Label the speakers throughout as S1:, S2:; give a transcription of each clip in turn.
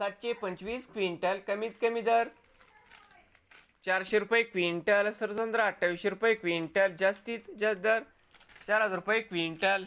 S1: सातशे पंचवीस क्विंटल कमीत कमी दर. चारशे रुपये क्विंटल सरसंद्र अठ्ठावीसशे रुपये क्विंटल जास्तीत जास्त दर चार हजार रुपये क्विंटल.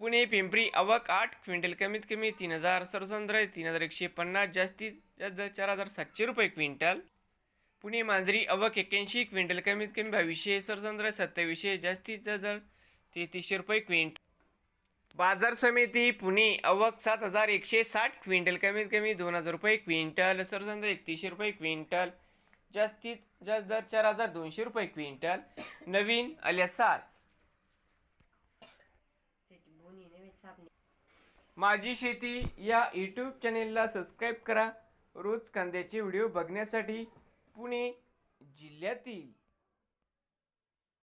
S1: पुणे पिंपरी अवक आठ क्विंटल कमीत कमी तीन हजार सरसंद्र तीन हजार एकशे पन्नास जास्तीत जास्त दर चार हजार सातशे रुपये क्विंटल. पुणे मांजरी अवक एक्याऐंशी क्विंटल कमीत कमी बावीसशे सरसंद्र सत्तावीसशे जास्तीत जास्त दर तेहतीसशे रुपये क्विंटल. बाजार समिती पुणे अवक सात हजार एकशे साठ क्विंटल कमीत कमी दोन हजार रुपये क्विंटल सरसंद एकतीसशे रुपये क्विंटल जास्तीत जास्त दर चार हजार दोनशे रुपये क्विंटल नवीन आल्यासार माझी शेती या यूट्यूब चॅनेलला सबस्क्राईब करा. रोज कांद्याचे व्हिडिओ बघण्यासाठी पुणे जिल्ह्यातील